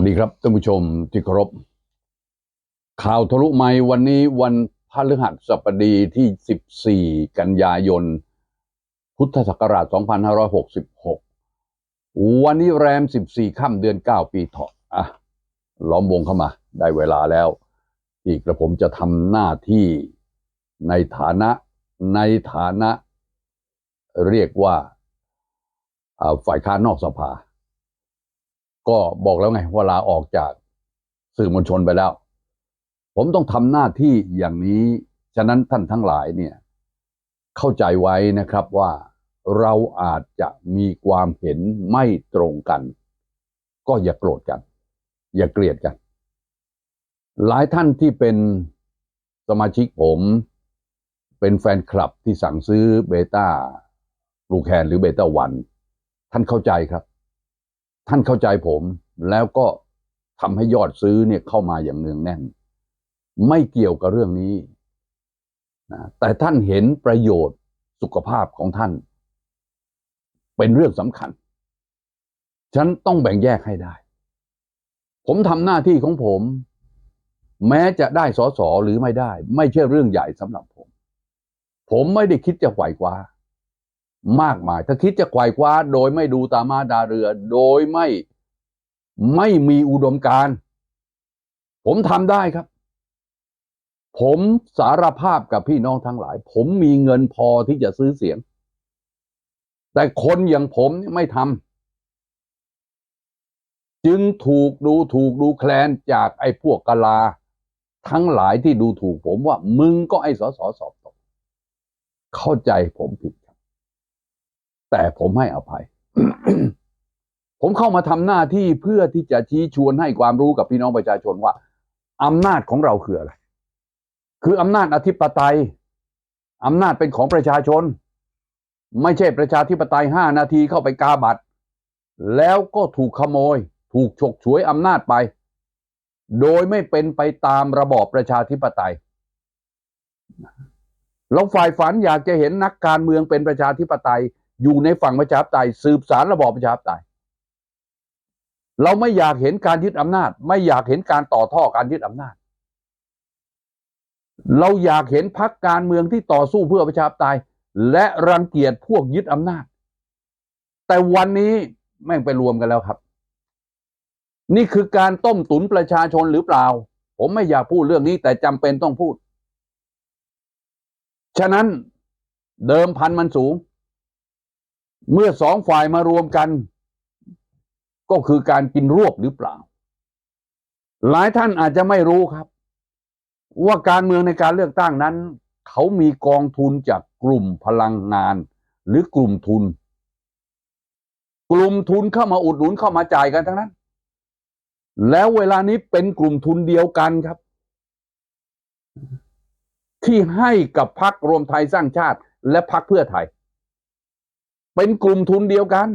วัสดีครับท่านผู้ชมที่เคารพ ข่าวทะลุไมค์วันนี้วันพฤหัสบดีที่ 14 กันยายน พุทธศักราช 2566 วันนี้แรม 14 ค่ำเดือน 9 ปีเถาะอะล้อมวงเข้ามา ได้เวลาแล้วที่กระผมจะทำหน้าที่ในฐานะในฐานะ เรียกว่าฝ่ายค้านนอกสภา ก็บอกแล้วไงว่าลาออกจากสื่อมวลชนไปแล้ว ผมต้องทำหน้าที่อย่างนี้ ฉะนั้นท่านทั้งหลายเนี่ย เข้าใจไว้นะครับว่าเราอาจจะมีความเห็นไม่ตรงกัน ก็อย่าโกรธกัน อย่าเกลียดกัน หลายท่านที่เป็นสมาชิกผม เป็นแฟนคลับที่สั่งซื้อเบต้าลูแคนหรือเบต้าวันท่านเข้าใจครับ ท่านเข้าใจผมแล้วก็ทำให้ยอดซื้อเนี่ยเข้ามาอย่างเนืองแน่น ไม่เกี่ยวกับเรื่องนี้นะแต่ท่านเห็นประโยชน์สุขภาพของท่าน เป็นเรื่องสำคัญ ฉันต้องแบ่งแยกให้ได้ ผมทำหน้าที่ของผม แม้จะได้สอสอหรือไม่ได้ ไม่ใช่เรื่องใหญ่สำหรับผม ผมไม่ได้คิดจะไหวกว่า มากมาย ถ้าคิดจะไขว่คว้าโดยไม่ดูตามาดาเรือ โดยไม่ไม่มีอุดมการ ผมทำได้ครับ ผมสารภาพกับพี่น้องทั้งหลาย ผมมีเงินพอที่จะซื้อเสียง แต่คนอย่างผมไม่ทำจึงถูกดูถูกดูแคลนจากไอ้พวกกลา ทั้งหลายที่ดูถูกผมว่า มึงก็ไอ้สอสอสอบตกเข้าใจผมผิด แต่ผมให้อภัย ผมเข้ามาทำหน้าที่เพื่อที่จะชี้ชวนให้ความรู้กับพี่น้องประชาชนว่าอำนาจของเราคืออะไร คืออำนาจอธิปไตยอำนาจเป็นของประชาชน ไม่ใช่ประชาธิปไตยห้านาทีเข้าไปกาบัตรแล้วก็ถูกขโมย ถูกฉกฉวยอำนาจไป โดยไม่เป็นไปตามระบอบประชาธิปไตยเราฝ่ายฝันอยากจะเห็นนักการเมืองเป็นประชาธิปไตย อยู่ในฝั่งประชาธิปไตยสืบสารระบอบประชาธิปไตยเราไม่อยากเห็นการยึดอำนาจ ไม่อยากเห็นการต่อท่อการยึดอำนาจ เราอยากเห็นพักการเมืองที่ต่อสู้เพื่อประชาธิปไตย และรังเกียจพวกยึดอำนาจ แต่วันนี้แม่งไปรวมกันแล้วครับ นี่คือการต้มตุนประชาชนหรือเปล่า ผมไม่อยากพูดเรื่องนี้ แต่จำเป็นต้องพูด ฉะนั้นเดิมพันมันสูง เมื่อสองฝ่ายมารวมกัน ก็คือการกินรวบหรือเปล่า หลายท่านอาจจะไม่รู้ครับ ว่าการเมืองในการเลือกตั้งนั้น เขามีกองทุนจากกลุ่มพลังงาน หรือกลุ่มทุน กลุ่มทุนเข้ามาอุดหนุนเข้ามาจ่ายกันทั้งนั้น แล้วเวลานี้เป็นกลุ่มทุนเดียวกันครับ ที่ให้กับพรรครวมไทยสร้างชาติ และพรรคเพื่อไทย เป็นกลุ่มทุนเดียวกัน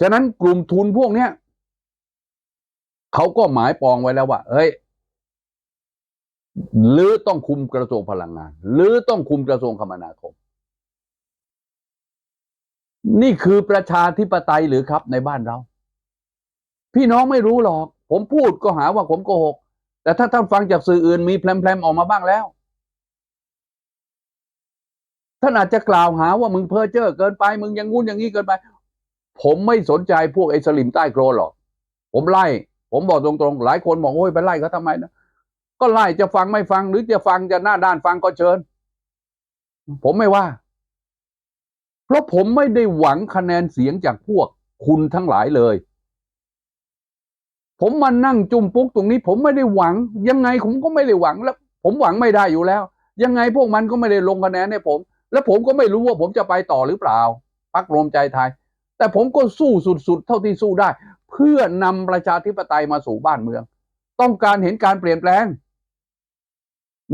ฉะนั้นกลุ่มทุนพวกเนี้ยเขาก็หมายปองไว้แล้วว่า เฮ้ยหรือต้องคุมกระทรวงพลังงาน หรือต้องคุมกระทรวงคมนาคม นี่คือประชาธิปไตยหรือครับในบ้านเรา พี่น้องไม่รู้หรอก ผมพูดก็หาว่าผมโกหก แต่ถ้าท่านฟังจากสื่ออื่นมีแพรมๆออกมาบ้างแล้ว ท่านอาจจะกล่าวหาว่ามึงเพ้อเจ้อเกินไป มึงยังงู้นอย่างนี้เกินไป ผมไม่สนใจพวกไอ้สลิมใต้โครนหรอก ผมไล่ ผมบอกตรงๆ หลายคนบอกโอ้ยไปไล่เขาทำไมนะก็ไล่จะฟังไม่ฟังหรือจะฟังจะหน้าด้านฟังก็เชิญ ผมไม่ว่า เพราะผมไม่ได้หวังคะแนนเสียงจากพวกคุณทั้งหลายเลย ผมมานั่งจุ่มปุ๊กตรงนี้ ผมไม่ได้หวัง ยังไงผมก็ไม่ได้หวังแล้ว ผมหวังไม่ได้อยู่แล้ว ยังไงพวกมันก็ไม่ได้ลงคะแนนให้ผม และผมก็ไม่รู้ว่าผมจะไปต่อหรือเปล่าพักรวมใจไทย แต่ผมก็สู้สุดๆ เท่าที่สู้ได้ เพื่อนำประชาธิปไตยมาสู่บ้านเมือง ต้องการเห็นการเปลี่ยนแปลง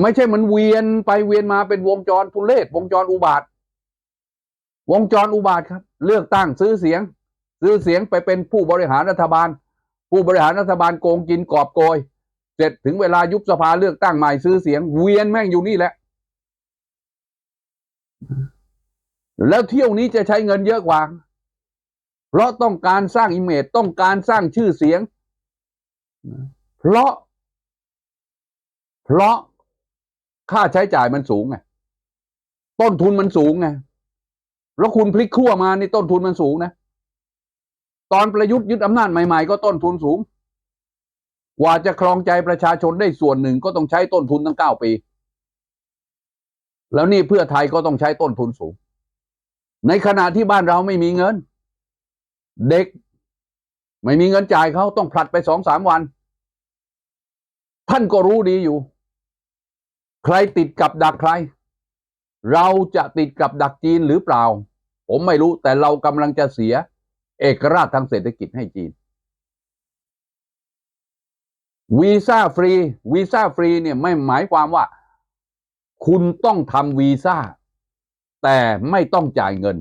ไม่ใช่มันเวียนไปเวียนมาเป็นวงจรทุเลศวงจรอุบาท วงจรอุบาทครับ เลือกตั้งซื้อเสียง ซื้อเสียงไปเป็นผู้บริหารรัฐบาล ผู้บริหารรัฐบาลโกงกินกอบโกย เสร็จถึงเวลายุบสภาเลือกตั้งใหม่ซื้อเสียง เวียนแม่งอยู่นี่แหละ แล้วเที่ยวนี้จะใช้เงินเยอะกว่า เพราะต้องการสร้างอิมเมจต้องการสร้างชื่อเสียง เพราะ เพราะค่าใช้จ่ายมันสูงไงต้นทุนมันสูงไงแล้วคุณพลิกขั้วมานี่ต้นทุนมันสูงนะ ตอนประยุทธ์ยึดอำนาจใหม่ๆ ก็ต้นทุนสูง กว่าจะครองใจประชาชนได้ส่วนหนึ่งก็ต้องใช้ต้นทุนตั้งเก้าปี แล้วนี่เพื่อไทยก็ต้องใช้ต้นทุนสูง ในขณะที่บ้านเราไม่มีเงิน เด็ก ไม่มีเงินจ่ายเขาต้องผลัดไปสองสามวัน ท่านก็รู้ดีอยู่ ใครติดกับดักใคร เราจะติดกับดักจีนหรือเปล่า ผมไม่รู้แต่เรากำลังจะเสีย เอกราชทางเศรษฐกิจให้จีนวีซ่าฟรีวีซ่าฟรีเนี่ยไม่หมายความว่า คุณต้องทำวีซ่า แต่ไม่ต้องจ่ายเงิน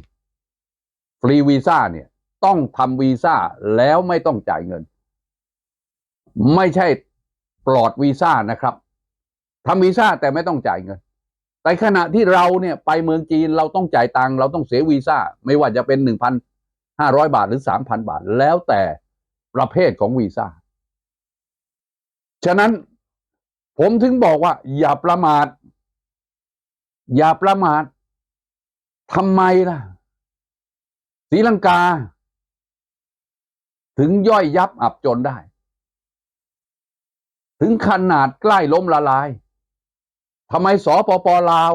ฟรีวีซ่าเนี่ย ต้องทำวีซ่าแล้วไม่ต้องจ่ายเงิน ไม่ใช่ปลอดวีซ่านะครับทำวีซ่าแต่ไม่ต้องจ่ายเงิน แต่ขณะที่เราเนี่ยไปเมืองจีนเราต้องจ่ายตังค์เราต้องเสียวีซ่า ไม่ว่าจะเป็นหนึ่งพันห้าร้อยบาทหรือสามพันบาท แล้วแต่ประเภทของวีซ่า ฉะนั้นผมถึงบอกว่าอย่าประมาท อย่าประมาททำไมล่ะศรีลังกา ถึงย่อยยับอับจนได้ ถึงขนาดใกล้ล้มละลายทำไมสปปลาว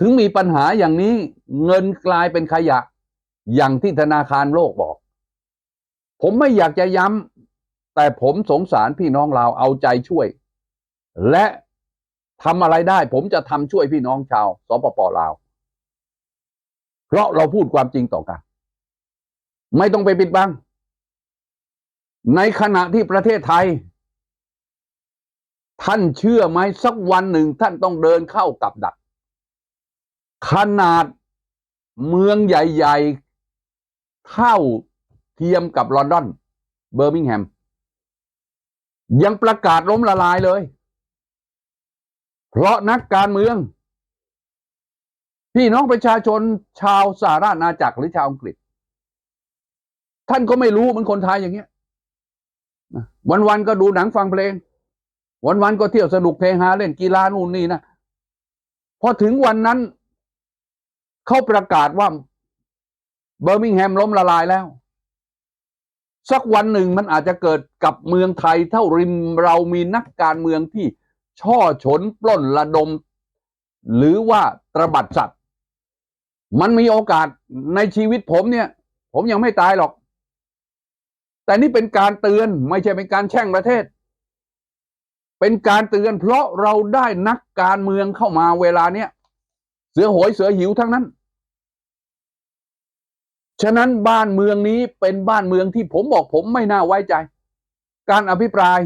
ถึงมีปัญหาอย่างนี้เงินกลายเป็นขยะ อย่างที่ธนาคารโลกบอก ผมไม่อยากจะย้ำแต่ผมสงสารพี่น้องลาวเอาใจช่วย และ ทำอะไรได้ ผมจะทำช่วยพี่น้องชาวสปปลาว เพราะเราพูดความจริงต่อกัน ไม่ต้องไปปิดบัง ในขณะที่ประเทศไทย ท่านเชื่อไหมสักวันหนึ่งท่านต้องเดินเข้ากับดัก ขนาดเมืองใหญ่ ๆ เท่าเทียมกับลอนดอน เบอร์มิงแฮม ยังประกาศล้มละลายเลย เพราะนักการเมือง พี่น้องประชาชนชาวสหราชอาณาจักรหรือชาวอังกฤษ ท่านก็ไม่รู้เหมือนคนไทยอย่างเงี้ยวันๆก็ดูหนังฟังเพลง วันๆก็เที่ยวสนุกเพลงฮาเล่นกีฬานู่นนี่นะพอถึงวันนั้นเขาประกาศว่าเบอร์มิงแฮมล้มละลายแล้ว สักวันหนึ่งมันอาจจะเกิดกับเมืองไทยเท่าริมเรามีนักการเมืองที่ ช่อฉนปล้นระดม หรือว่าตระบัดสัตว์ มันมีโอกาสในชีวิตผมเนี่ย ผมยังไม่ตายหรอก แต่นี่เป็นการเตือนไม่ใช่เป็นการแช่งประเทศ เป็นการเตือนเพราะเราได้นักการเมืองเข้ามาเวลาเนี้ยเสือโหยเสือหิวทั้งนั้น ฉะนั้นบ้านเมืองนี้เป็นบ้านเมืองที่ผมบอกผมไม่น่าไว้ใจ การอภิปราย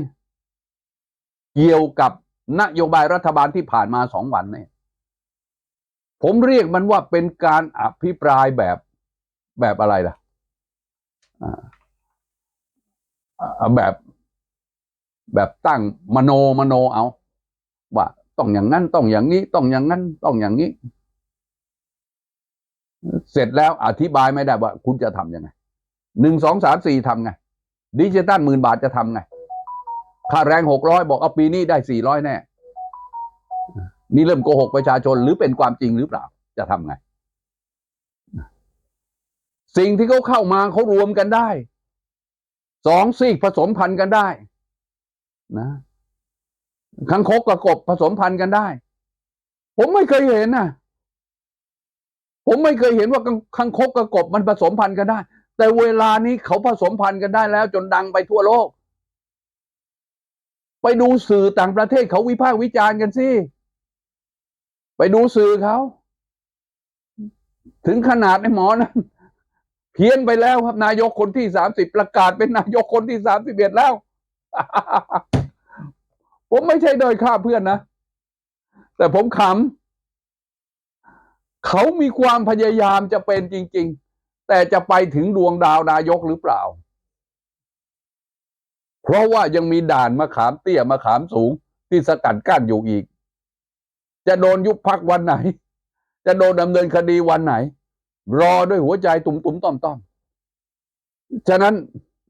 เกี่ยวกับ นโยบายรัฐบาลที่ผ่านมาสองวันเนี่ยผมเรียกมันว่าเป็นการอภิปรายแบบแบบอะไรล่ะอ่าแบบแบบตั้งมโนมโนเอา ว่าต้องอย่างนั้นต้องอย่างนี้ ต้องอย่างนั้นต้องอย่างนี้ เสร็จแล้วอธิบายไม่ได้ว่า คุณจะทำยังไงหนึ่งสองสามสี่ทำไงดิจิตัลหมื่นบาทจะทำไง ค่าแรงหกร้อยบอกเอาปีนี้ได้สี่ร้อยแน่ นี่เริ่มโกหกประชาชนหรือเป็นความจริงหรือเปล่า จะทำไง สิ่งที่เขาเข้ามาเขารวมกันได้ สองซีกผสมพันธุ์กันได้ นะคังคกกับกบผสมพันธุ์กันได้ ผมไม่เคยเห็นนะผมไม่เคยเห็นว่าคังคกกับกบมันผสมพันธุ์กันได้ แต่เวลานี้เขาผสมพันธุ์กันได้แล้ว จนดังไปทั่วโลก ไปดูสื่อต่างประเทศเขาวิพากษ์วิจารณ์กันสิ ไปดูสื่อเขา ถึงขนาดไอ้หมอนั้นเพี้ยนไปแล้วครับ นายกคนที่สามสิบประกาศเป็นนายกคนที่สามสิบเอ็ดแล้ว ผมไม่ใช่โดยค่าเพื่อนนะ แต่ผมขำเขามีความพยายามจะเป็นจริง ๆ แต่จะไปถึงดวงดาวนายกหรือเปล่า เพราะว่ายังมีด่านมะขามเตี้ยมะขามสูงที่สกัดกั้นอยู่อีก จะโดนยุบพักวันไหน จะโดนดำเนินคดีวันไหน รอด้วยหัวใจตุ่มๆต้อมๆฉะนั้น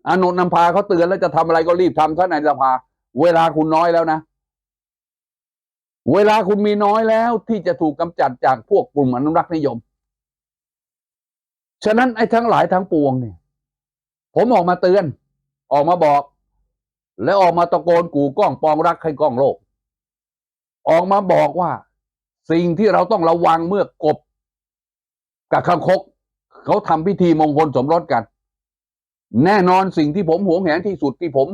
อานนท์นำพาเขาเตือนแล้วจะทำอะไรก็รีบทำซะในสภา เวลาคุณน้อยแล้วนะ เวลาคุณมีน้อยแล้วที่จะถูกกำจัดจากพวกกลุ่มอนุรักษ์นิยม ฉะนั้นไอ้ทั้งหลายทั้งปวงเนี่ย ผมออกมาเตือน ออกมาบอก แล้วออกมาตะโกนกู่ก้องปองรักให้ก้องโลก ออกมาบอกว่า สิ่งที่เราต้องระวังเมื่อกบกับคังคก เขาทำพิธีมงคลสมรสกัน แน่นอนสิ่งที่ผมหวงแหนที่สุดที่ผม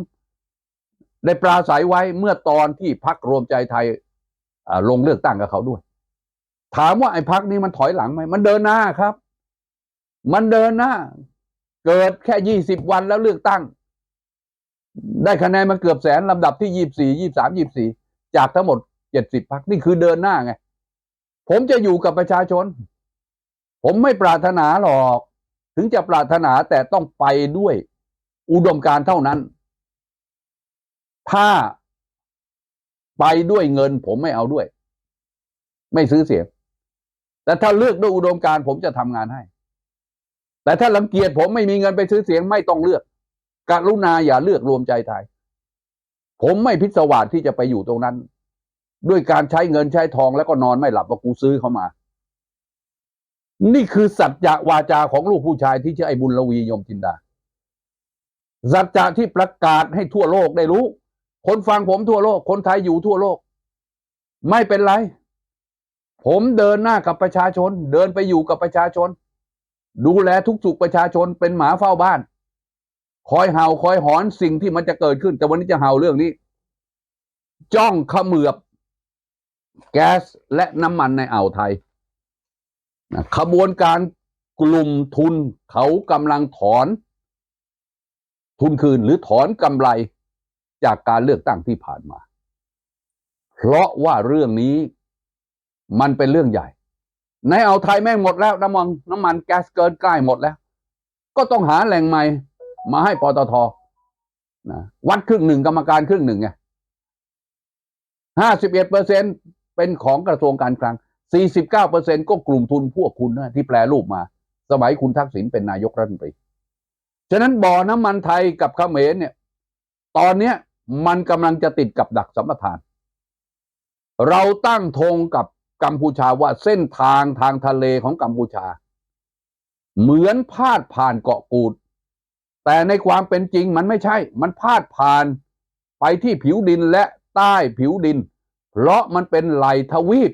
ได้ปราศัยไว้เมื่อตอนที่พักรวมใจไทยลงเลือกตั้งกับเขาด้วย ถามว่าไอ้พักนี้มันถอยหลังไหมมันเดินหน้าครับ มันเดินหน้า เกิดแค่ยี่สิบวันแล้วเลือกตั้ง ได้คะแนนมาเกือบแสนลำดับที่ยี่สี่ยี่สามยี่สี่จากทั้งหมดเจ็ดสิบพักนี่คือเดินหน้าไง ผมจะอยู่กับประชาชน ผมไม่ปรารถนาหรอก ถึงจะปรารถนาแต่ต้องไปด้วย อุดมการเท่านั้น ถ้าไปด้วยเงิน ผมไม่เอาด้วย ไม่ซื้อเสียง แต่ถ้าเลือกด้วยอุดมการผมจะทำงานให้ แต่ถ้ารังเกียจผมไม่มีเงินไปซื้อเสียงไม่ต้องเลือก กรุณาอย่าเลือกรวมใจไทย ผมไม่พิศวาสที่จะไปอยู่ตรงนั้น ด้วยการใช้เงินใช้ทองแล้วก็นอนไม่หลับว่ากูซื้อเข้ามา นี่คือสัจจะวาจาของลูกผู้ชายที่ชื่อไอ้บุญลวียมจินดาสัจจะที่ประกาศให้ทั่วโลกได้รู้ คนฟังผมทั่วโลก คนไทยอยู่ทั่วโลก ไม่เป็นไร ผมเดินหน้ากับประชาชน เดินไปอยู่กับประชาชน ดูแลทุกสุขประชาชนเป็นหมาเฝ้าบ้าน คอยเห่าคอยหอนสิ่งที่มันจะเกิดขึ้น แต่วันนี้จะเห่าเรื่องนี้ จ้องขมือบ แก๊สและน้ำมันในอ่าวไทยขบวนการกลุ่มทุนเขากำลังถอน ทุนคืนหรือถอนกำไรจากการเลือกตั้งที่ผ่านมา เพราะว่าเรื่องนี้มันเป็นเรื่องใหญ่ ในอ่าวไทยแม่งหมดแล้วน้ำมันน้ำมันแก๊สเกินใกล้หมดแล้ว ก็ต้องหาแหล่งใหม่ มาให้ปตทนะวัดครึ่งหนึ่งกรรมการครึ่งหนึ่งไงห้าสิบเอ็ดเปอร์เซ็นเป็นของกระทรวงการคลังสี่สิบเก้าเปอร์เซ็นก็กลุ่มทุนพวกคุณนะที่แปลรูปมา สมัยคุณทักษิณเป็นนายกรัฐมนตรี ฉะนั้นบ่อน้ำมันไทยกับเขมรเนี่ย ตอนเนี้ยมันกำลังจะติดกับดักสัมปทาน เราตั้งธงกับกัมพูชาว่าเส้นทางทางทะเลของกัมพูชา เหมือนพาดผ่านเกาะกูด แต่ในความเป็นจริงมันไม่ใช่ มันพาดผ่านไปที่ผิวดินและใต้ผิวดิน เพราะมันเป็นไหลทวีป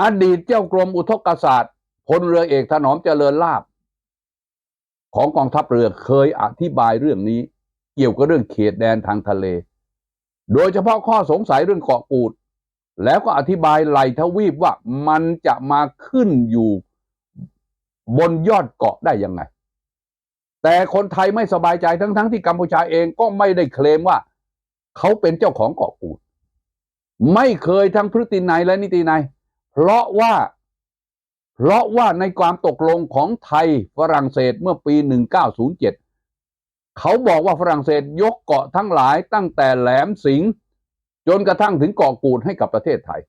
อดีตเจ้ากรมอุทกศาสตร์พลเรือเอกถนอมเจริญลาบ ของกองทัพเรือเคยอธิบายเรื่องนี้ เกี่ยวกับเรื่องเขตแดนทางทะเล โดยเฉพาะข้อสงสัยเรื่องเกาะกูด แล้วก็อธิบายไหลทวีปว่ามันจะมาขึ้นอยู่บนยอดเกาะได้ยังไง แต่คนไทยไม่สบายใจทั้งๆทที่กัมพูชาเองก็ไม่ได้เคลมว่า เขาเป็นเจ้าของเกาะกูด ไม่เคยทั้งพฤตินัยและนิตินัย เพราะว่า เพราะว่าในความตกลงของไทยฝรั่งเศสเมื่อปี 1907 เขาบอกว่าฝรั่งเศสยกเกาะทั้งหลายตั้งแต่แหลมสิงห์จนกระทั่งถึงเกาะกูดให้กับประเทศไทย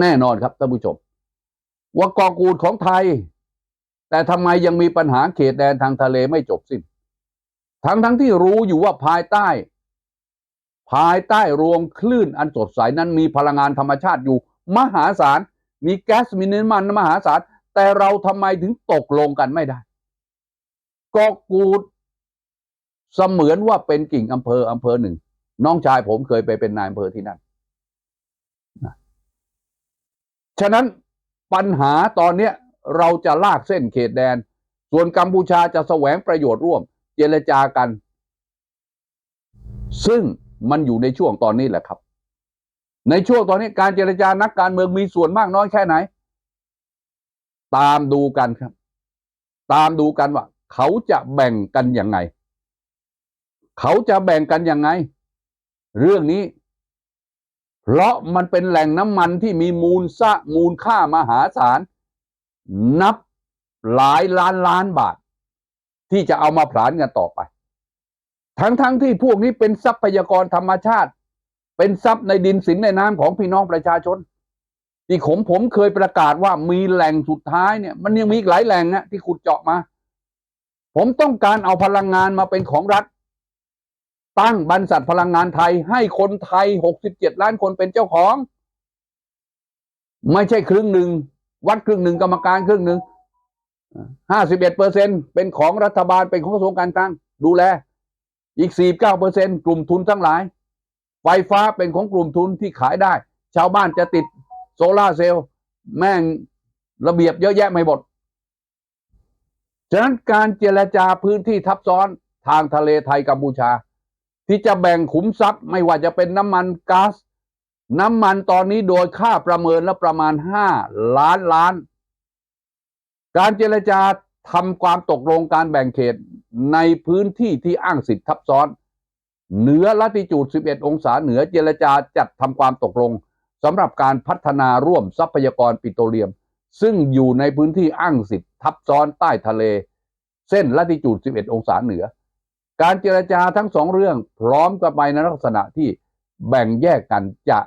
แน่นอนครับท่านผู้ชม ว่าเกาะกูดของไทย แต่ทำไมยังมีปัญหาเขตแดนทางทะเลไม่จบสิ้น ทั้งทั้งที่รู้อยู่ว่าภายใต้ ภายใต้รวงคลื่นอันสดใสนั้นมีพลังงานธรรมชาติอยู่ มหาศาล มีแก๊สมีน้ำมันมหาศาล แต่เราทำไมถึงตกลงกันไม่ได้กาะกูดเสมือนว่าเป็นกิ่งอำเภออำเภอหนึ่ง น้องชายผมเคยไปเป็นนายอำเภอที่นั่นฉะนั้นปัญหาตอนเนี้ย เราจะลากเส้นเขตแดน ส่วนกัมพูชาจะแสวงประโยชน์ร่วม เจรจากัน ซึ่งมันอยู่ในช่วงตอนนี้แหละครับ ในช่วงตอนนี้การเจรจานักการเมืองมีส่วนมากน้อยแค่ไหน ตามดูกันครับ ตามดูกันว่า เขาจะแบ่งกันยังไง เขาจะแบ่งกันยังไง เรื่องนี้เพราะมันเป็นแหล่งน้ำมันที่มีมูลซะมูลค่ามหาศาล นับหลายล้านล้านบาท ที่จะเอามาผลานกันต่อไป ทั้งๆทที่พวกนี้เป็นทรัพยากรธรรมชาติ เป็นทรัพย์ในดินสินในน้ำของพี่น้องประชาชน ที่ผมผมเคยประกาศว่ามีแหล่งสุดท้ายเนี่ย มันยังมีอีกหลายแหล่งนะที่ขุดเจาะมา ผมต้องการเอาพลังงานมาเป็นของรัฐ ตั้งบรรษัทพลังงานไทยให้คนไทย 67 ล้านคนเป็นเจ้าของ ไม่ใช่ครึ่งหนึ่ง วัดครึ่งหนึ่งกรรมการครึ่งหนึ่งห้าสิบเอ็ดเปอร์เซ็นเป็นของรัฐบาลเป็นของกระทรวงการคลังดูแล อีกสี่เก้าเปอร์เซ็นกลุ่มทุนทั้งหลาย ไฟฟ้าเป็นของกลุ่มทุนที่ขายได้ ชาวบ้านจะติดโซลาเซลล์แม่งระเบียบเยอะแยะไม่หมดฉะนั้นการเจรจาพื้นที่ทับซ้อนทางทะเลไทยกัมพูชา ที่จะแบ่งขุมทรัพย์ไม่ว่าจะเป็นน้ำมันก๊าซ น้ำมันตอนนี้โดยค่าประเมินแล้วประมาณห้าล้านล้าน การเจรจาทำความตกลงการแบ่งเขตในพื้นที่ที่อ้างสิทธิทับซ้อน เหนือลัติจูด 11 องศาเหนือเจรจาจัดทำความตกลงสำหรับการพัฒนาร่วมทรัพยากรปิโตรเลียม ซึ่งอยู่ในพื้นที่อ้างสิทธิทับซ้อนใต้ทะเล เส้นลัติจูด 11 องศาเหนือ การเจรจาทั้งสองเรื่องพร้อมกับไปในลักษณะที่แบ่งแยกกันจะ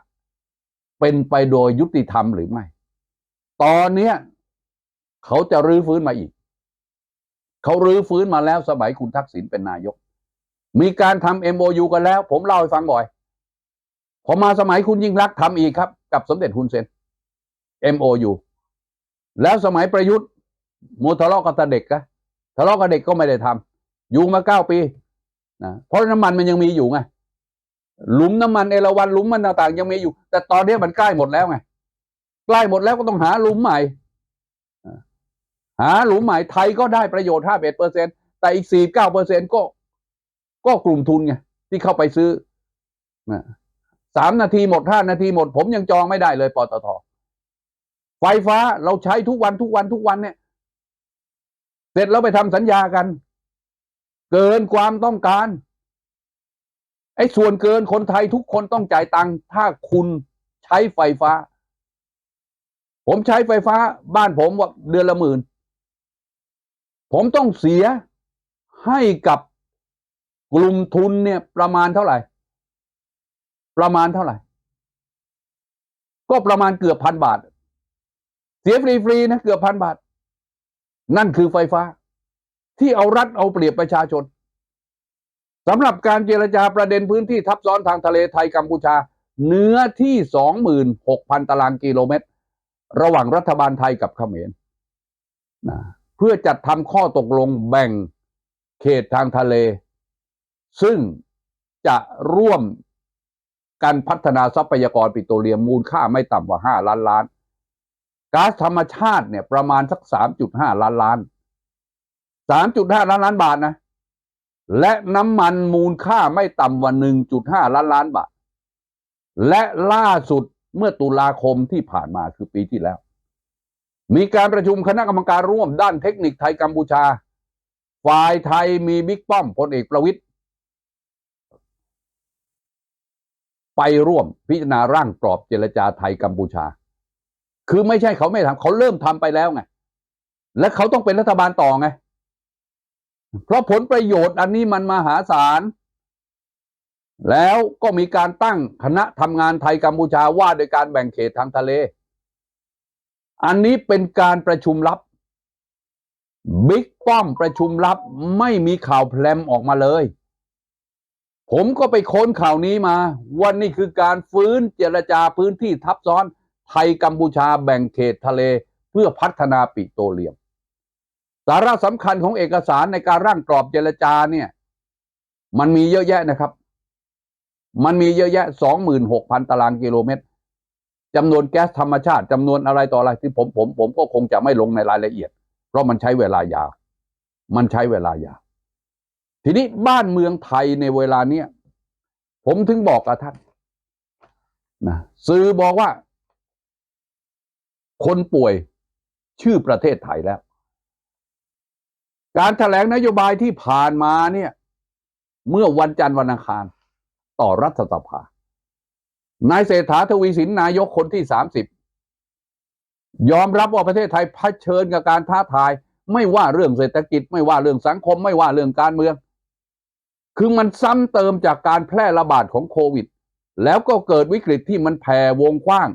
เป็นไปโดยยุติธรรมหรือไม่ ตอนเนี้ยเขาจะรื้อฟื้นมาอีก เขารื้อฟื้นมาแล้วสมัยคุณทักษิณเป็นนายก มีการทำ MOU กันแล้ว ผมเล่าให้ฟังบ่อย พอมาสมัยคุณยิ่งรักทำอีกครับ กับสมเด็จฮุนเซน MOU แล้วสมัยประยุทธ์มัวทะเลาะกับตาเด็กกะทะเลาะกับเด็กก็ไม่ได้ทำอยู่มาเก้าปีนะเพราะน้ำมันมันยังมีอยู่ไง หลุมน้ำมันเอราวันหลุมมันต่างๆ ยังมีอยู่ แต่ตอนนี้มันใกล้หมดแล้วไงใกล้หมดแล้วก็ต้องหาหลุมใหม่หาหลุมใหม่ไทยก็ได้ประโยชน์ห้าเอ็ดเปอร์เซ็นแต่อีกสี่เก้าเปอร์เซ็นก็ ก็กลุ่มทุนไงที่เข้าไปซื้อสามนาทีหมดห้านาทีหมด ผมยังจองไม่ได้เลยปตทไฟฟ้าเราใช้ทุกวันทุกวันทุกวันเนี่ย เสร็จแล้วไปทำสัญญากัน เกินความต้องการ ไอ้ส่วนเกินคนไทยทุกคนต้องจ่ายตังค์ถ้าคุณใช้ไฟฟ้า ผมใช้ไฟฟ้าบ้านผมว่าเดือนละหมื่น ผมต้องเสียให้กับกลุ่มทุนเนี่ยประมาณเท่าไหร่ ประมาณเท่าไหร่ ก็ประมาณเกือบพันบาท เสียฟรีๆนะเกือบพันบาท นั่นคือไฟฟ้า ที่เอารัดเอาเปรียบประชาชน สำหรับการเจรจาประเด็นพื้นที่ทับซ้อนทางทะเลไทยกัมพูชา เนื้อที่สองหมื่นหกพันตารางกิโลเมตร ระหว่างรัฐบาลไทยกับเขมรนะเพื่อจัดทำข้อตกลงแบ่งเขตทางทะเล ซึ่งจะร่วมกันพัฒนาทรัพยากรปิโตรเลียมมูลค่าไม่ต่ำกว่าห้าล้านล้านก๊าซธรรมชาติเนี่ยประมาณสักสามจุดห้าล้านล้านสามจุดห้าล้านล้านบาทนะ และน้ำมันมูลค่าไม่ต่ำกว่าหนึ่งจุดห้าล้านล้านบาท และล่าสุดเมื่อตุลาคมที่ผ่านมาคือปีที่แล้ว มีการประชุมคณะกรรมการร่วมด้านเทคนิคไทยกัมพูชา ฝ่ายไทยมีบิ๊กป้อมพลเอกประวิตยไปร่วมพิจารณาร่างกรอบเจรจาไทยกัมพูชา คือไม่ใช่เขาไม่ทำเขาเริ่มทำไปแล้วไง และเขาต้องเป็นรัฐบาลต่อไง เพราะผลประโยชน์อันนี้มันมหาศาล แล้วก็มีการตั้งคณะทำงานไทยกัมพูชาว่าโดยการแบ่งเขตทางทะเล อันนี้เป็นการประชุมลับ บิ๊กป้อมประชุมลับไม่มีข่าวแพลมออกมาเลย ผมก็ไปค้นข่าวนี้มาว่านี่คือการฟื้นเจรจาพื้นที่ทับซ้อนไทยกัมพูชาแบ่งเขตทะเลเพื่อพัฒนาปิโตรเลียม สาระสำคัญของเอกสารในการร่างกรอบเจรจาเนี่ย มันมีเยอะแยะนะครับ มันมีเยอะแยะสองหมื่นหกพันตารางกิโลเมตรจำนวนแก๊สธรรมชาติจำนวนอะไรต่ออะไรที่ผมผมผมก็คงจะไม่ลงในรายละเอียด เพราะมันใช้เวลายาว มันใช้เวลายาว ทีนี้บ้านเมืองไทยในเวลาเนี้ยผมถึงบอกกับท่านนะสื่อบอกว่า คนป่วยชื่อประเทศไทยแล้ว การแถลงนโยบายที่ผ่านมาเนี่ย เมื่อวันจันทร์วันอังคาร ต่อรัฐสภา นายเศรษฐาทวีสินนายกคนที่สามสิบยอมรับว่าประเทศไทยเผชิญกับการท้าทาย ไม่ว่าเรื่องเศรษฐกิจ ไม่ว่าเรื่องสังคม ไม่ว่าเรื่องการเมือง คือมันซ้ำเติมจากการแพร่ระบาดของโควิด แล้วก็เกิดวิกฤตที่มันแผ่วงกว้าง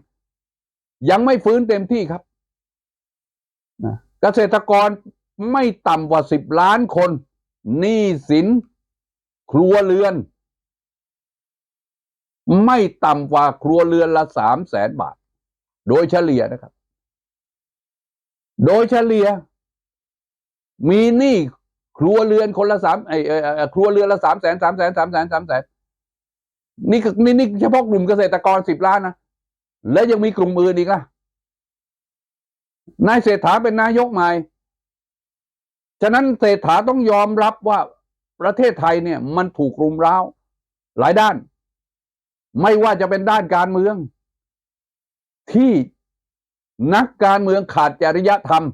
ยังไม่ฟื้นเต็มที่ครับนะเกษตรกร ไม่ต่ำกว่าสิบล้านคนหนี้สิน ครัวเรือน ไม่ต่ำกว่าครัวเรือนละสามแสนบาท โดยเฉลี่ยนะครับ โดยเฉลี่ย มีหนี้ครัวเรือนคนละสามไอเอ่อเอ่อครัวเรือนละสามแสนสามแสนสามแสนสามแสนนี่นี่นี่เฉพาะกลุ่มเกษตรกรสิบล้านนะแล้วยังมีกลุ่มอื่นอีกล่ะนายเศรษฐาเป็นนายกใหม่ ฉะนั้นเศรษฐาต้องยอมรับว่าประเทศไทยเนี่ยมันถูกรุมร้าวหลายด้าน ไม่ว่าจะเป็นด้านการเมือง ที่นักการเมืองขาดจริยธรรม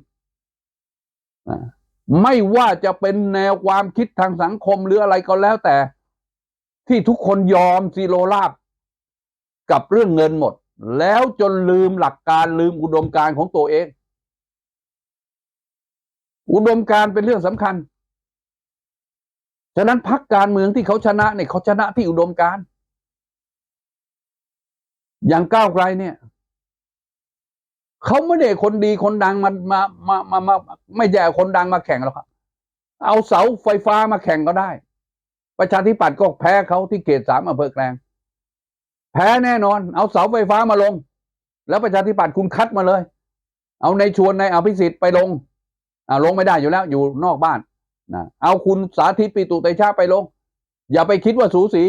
ไม่ว่าจะเป็นแนวความคิดทางสังคมหรืออะไรก็แล้วแต่ ที่ทุกคนยอมซีโรราบกับเรื่องเงินหมด แล้วจนลืมหลักการลืมอุดมการณ์ของตัวเอง อุดมการเป็นเรื่องสำคัญ ฉะนั้นพักการเมืองที่เขาชนะเนี่ยเขาชนะที่อุดมการ อย่างก้าวไกลเนี่ยเขาไม่ได้คนดีคนดังมามามามามาไม่ใช่อคนดังมาแข่งหรอกครับ เอาเสาไฟฟ้ามาแข่งก็ได้ ประชาธิปัตย์ก็แพ้เขาที่เขตสามอำเภอแกลง แพ้แน่นอน เอาเสาไฟฟ้ามาลง แล้วประชาธิปัตย์คุณคัดมาเลย เอาในชวนในอภิสิทธิ์ไปลง ลงไม่ได้อยู่แล้วอยู่นอกบ้านนะเอาคุณสาธิตปิตุเตชะไปลง อย่าไปคิดว่าสูสี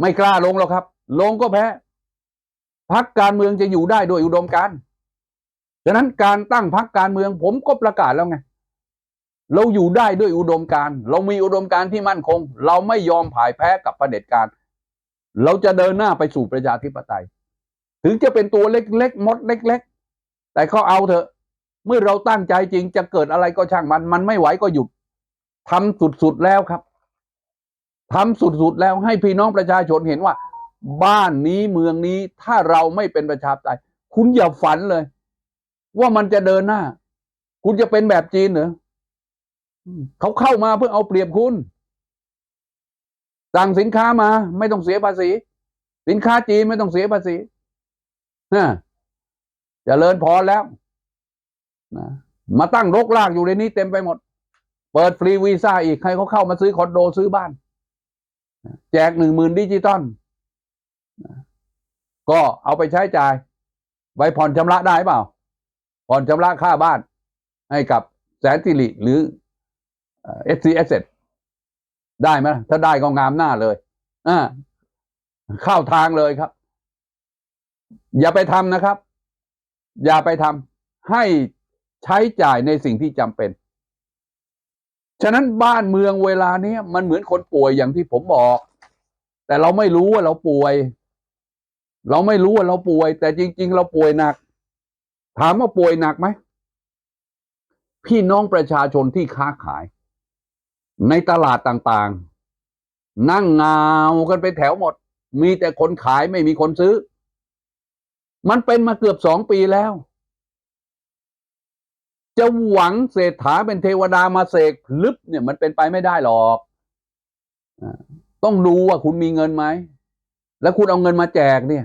ไม่กล้าลงหรอกครับ ลงก็แพ้พักการเมืองจะอยู่ได้โดยอุดมการณ์ฉะนั้นการตั้งพักการเมือง ผมก็ประกาศแล้วไงเราอยู่ได้ด้วยอุดมการเรามีอุดมการที่มั่นคง เราไม่ยอมพ่ายแพ้กับประเผด็จการ เราจะเดินหน้าไปสู่ประชาธิปไตย ถึงจะเป็นตัวเล็กๆมดเล็ก ๆ แต่ก็เอาเถอะ เมื่อเราตั้งใจจริงจะเกิดอะไรก็ช่างมัน มันไม่ไหวก็หยุดทำสุดๆแล้วครับทำสุดๆแล้วให้พี่น้องประชาชนเห็นว่า บ้านนี้เมืองนี้ถ้าเราไม่เป็นประชาธิปไตยคุณอย่าฝันเลย ว่ามันจะเดินหน้า คุณจะเป็นแบบจีนเหรอเขาเข้ามาเพื่อเอาเปรียบคุณสั่งสินค้ามา ไม่ต้องเสียภาษี สินค้าจีนไม่ต้องเสียภาษีฮะเจะเลิญพรแล้ว นะมาตั้งรกรากอยู่ในนี้เต็มไปหมด เปิดฟรีวีซ่าอีกใครเขาเข้ามาซื้อคอนโดซื้อบ้าน แจกหนึ่งหมื่นดิจิตอลก็เอาไปใช้จ่ายไว้ผ่อนชำระได้เปล่า ผ่อนชำระค่าบ้าน ให้กับแสนสิริหรือเอสซีเอสเได้ไหมถ้าได้ก็งามหน้าเลยอ่าเข้าทางเลยครับ อย่าไปทำนะครับ อย่าไปทำให้ ใช้จ่ายในสิ่งที่จำเป็น ฉะนั้นบ้านเมืองเวลาเนี้ยมันเหมือนคนป่วยอย่างที่ผมบอก แต่เราไม่รู้ว่าเราป่วย เราไม่รู้ว่าเราป่วย แต่จริง ๆ เราป่วยหนัก ถามว่าป่วยหนักไหมพี่น้องประชาชนที่ค้าขาย ในตลาดต่างๆ นั่งเงากันไปแถวหมด มีแต่คนขายไม่มีคนซื้อ มันเป็นมาเกือบสองปีแล้ว จะหวังเศรษฐาเป็นเทวดามาเสกพลึบเนี่ยมันเป็นไปไม่ได้หรอก ต้องดูว่าคุณมีเงินไหม แล้วคุณเอาเงินมาแจกเนี่ย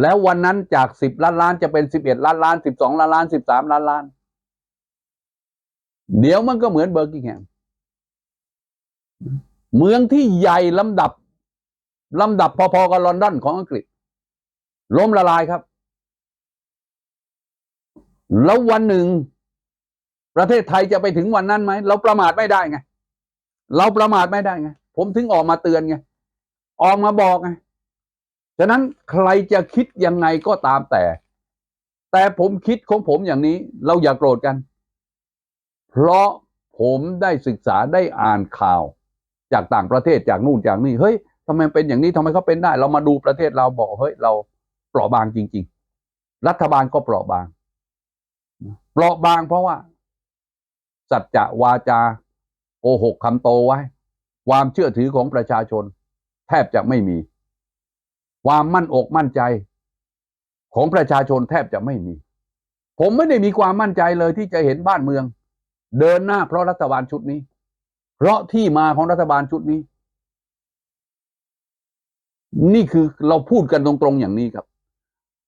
แล้ววันนั้นจากสิบล้านล้านจะเป็นสิบเอ็ดล้านล้านสิบสองล้านล้านสิบสามล้านล้าน เดี๋ยวมันก็เหมือนเบอร์กิงแฮมเมืองที่ใหญ่ลำดับลำดับพอๆกับลอนดอนของอังกฤษ ล้มละลายครับ แล้ววันหนึ่ง ประเทศไทยจะไปถึงวันนั้นไหมเราประมาทไม่ได้ไง เราประมาทไม่ได้ไง ผมถึงออกมาเตือนไงออกมาบอกไงฉะนั้นใครจะคิดยังไงก็ตามแต่ แต่ผมคิดของผมอย่างนี้ เราอย่าโกรธกัน เพราะผมได้ศึกษาได้อ่านข่าว จากต่างประเทศจากนู่นจากนี่เฮ้ยทำไมเป็นอย่างนี้ทำไมเขาเป็นได้ เรามาดูประเทศเราบอกเฮ้ยเราเปราะบางจริง ๆ รัฐบาลก็เปราะบาง เปราะบางเพราะว่า สัจจะวาจาโกหกคำโตไว้ ความเชื่อถือของประชาชน แทบจะไม่มี ความมั่นอกมั่นใจ ของประชาชนแทบจะไม่มี ผมไม่ได้มีความมั่นใจเลยที่จะเห็นบ้านเมือง เดินหน้าเพราะรัฐบาลชุดนี้ เพราะที่มาของรัฐบาลชุดนี้ นี่คือเราพูดกันตรงๆอย่างนี้ครับ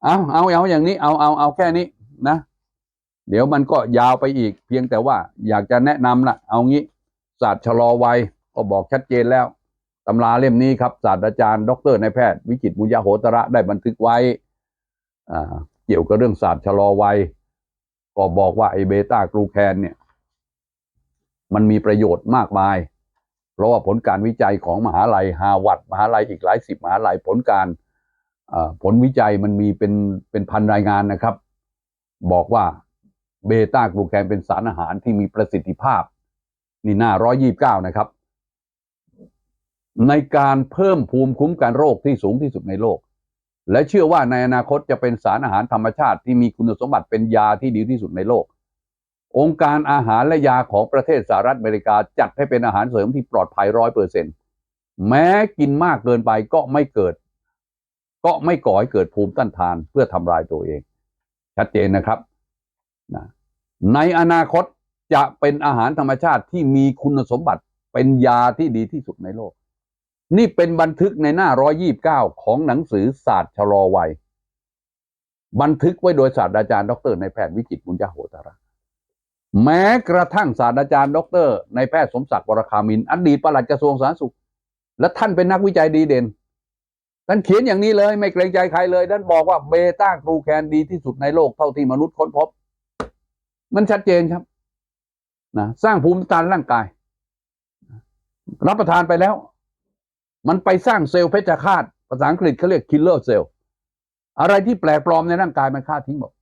เอาเอาเอาอย่างนี้ เอาเอาเอาแค่นี้นะ เดี๋ยวมันก็ยาวไปอีก เพียงแต่ว่าอยากจะแนะนำละเอางี้ศาสตร์ชะลอวัยก็บอกชัดเจนแล้วตำราเล่มนี้ครับศาสตราจารย์ ดรนายแพทย์ วิจิตบุญญาโหตระได้บันทึกไว้อ่าเกี่ยวกับเรื่องศาสตร์ชะลอวัย ก็บอกว่าไอเบต้ากลูแคนเนี่ย มันมีประโยชน์มากมาย เพราะว่าผลการวิจัยของมหาลัยฮาวาดมหาลัยอีกหลายสิบมหาลัยผลการอ่าผลวิจัยมันมีเป็นเป็นพันรายงานนะครับ บอกว่า เบต้ากลูแคนเป็นสารอาหารที่มีประสิทธิภาพ นี่หน้าร้อยยี่บเก้านะครับ ในการเพิ่มภูมิคุ้มกันโรคที่สูงที่สุดในโลก และเชื่อว่าในอนาคตจะเป็นสารอาหารธรรมชาติที่มีคุณสมบัติเป็นยาที่ดีที่สุดในโลก องค์การอาหารและยาของประเทศสหรัฐอเมริกาจัดให้เป็นอาหารเสริมที่ปลอดภัยร้อยเปอร์เซ็นแม้กินมากเกินไปก็ไม่เกิด ก็ไม่ก่อให้เกิดภูมิต้านทานเพื่อทำลายตัวเอง ชัดเจนนะครับ นะในอนาคตจะเป็นอาหารธรรมชาติที่มีคุณสมบัติเป็นยาที่ดีที่สุดในโลก นี่เป็นบันทึกในหน้า129ของหนังสือศาสตร์ชะลอวัย บันทึกไว้โดยศาสตราจารย์ ดรในายแพทย์วิจิตบุญญาโหตระแม้กระทั่งศาสตราจารย์ ดรในายแพทย์สมศักดิ์วรคามินอดีตปลัดกระทรวงสาธารณสุข และท่านเป็นนักวิจัยดีเด่นท่านเขียนอย่างนี้เลย ไม่เกรงใจใครเลยท่านบอกว่าเบต้ากลูแคนดีที่สุดในโลกเท่าที่มนุษย์ค้นพบ มันชัดเจนครับนะสร้างภูมิต้านร่างกาย รับประทานไปแล้ว มันไปสร้างเซลล์เพชฌฆาตภาษาอังกฤษเขาเรียก killer cell อะไรที่แปลกปลอมในร่างกายมันฆ่าทิ้งหมด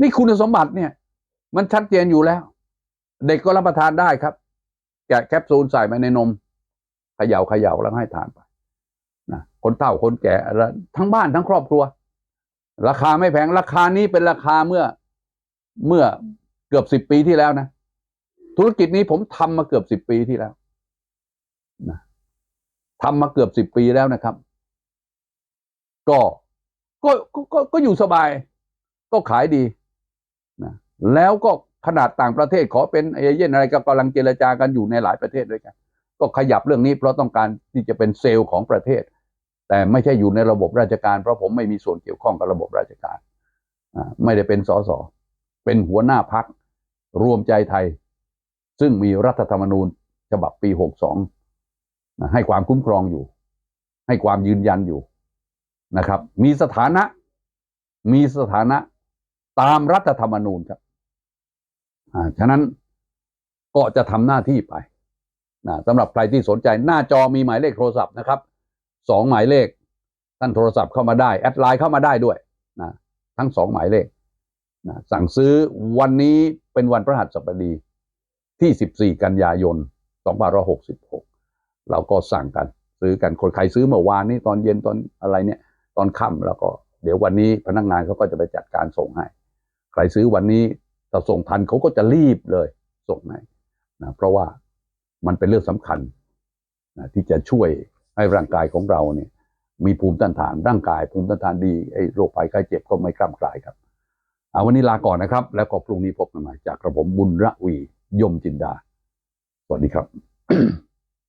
นี่คุณสมบัติเนี่ย มันชัดเจนอยู่แล้ว เด็กก็รับประทานได้ครับแกะแคปซูลใส่ไปในนมเขย่าเขย่าแล้วให้ทานไปนะคนเฒ่าคนแก่แล้วทั้งบ้านทั้งครอบครัว ราคาไม่แพงราคานี้เป็นราคาเมื่อ เมื่อเกือบสิบปีที่แล้วนะ ธุรกิจนี้ผมทำมาเกือบสิบปีที่แล้วนะทำมาเกือบสิบปีแล้วนะครับก็ก็ก็ก็ก็อยู่สบาย ก็ขายดีนะแล้วก็ขนาดต่างประเทศขอเป็นเอเย่นอะไรก็กำลังเจรจากันอยู่ในหลายประเทศด้วยกัน ก็ขยับเรื่องนี้เพราะต้องการที่จะเป็นเซลล์ของประเทศ แต่ไม่ใช่อยู่ในระบบราชการ เพราะผมไม่มีส่วนเกี่ยวข้องกับระบบราชการไม่ได้เป็นสส เป็นหัวหน้าพักรวมใจไทย ซึ่งมีรัฐธรรมนูญฉบับปี 62นะให้ความคุ้มครองอยู่ ให้ความยืนยันอยู่นะครับ มีสถานะ มีสถานะตามรัฐธรรมนูญครับอ่าฉะนั้นก็จะทำหน้าที่ไปนะสำหรับใครที่สนใจหน้าจอมีหมายเลขโทรศัพท์นะครับสองหมายเลขท่านโทรศัพท์เข้ามาได้ แอดไลน์เข้ามาได้ด้วยนะทั้งสองหมายเลข นะสั่งซื้อวันนี้เป็นวันพระหัสบดีที่ 14 กันยายน 2566 เราก็สั่งกัน ซื้อกันคนใครซื้อเมื่อวานนี้ตอนเย็นตอนอะไรเนี่ย ตอนค่ำแล้วก็เดี๋ยววันนี้พนักงานเขาก็จะไปจัดการส่งให้ ใครซื้อวันนี้ถ้าส่งทันเขาก็จะรีบเลย ส่งให้นะเพราะว่ามันเป็นเรื่องสำคัญนะที่จะช่วยให้ร่างกายของเราเนี่ยมีภูมิต้านทานร่างกายภูมิต้านทานดีไอ้โรคภัยไข้เจ็บก็ไม่กล้ำกลายครับ วันนี้ลาก่อนนะครับ แล้วก็พรุ่งนี้พบกันใหม่จากกระผมบุญระวียมจินดา สวัสดีครับ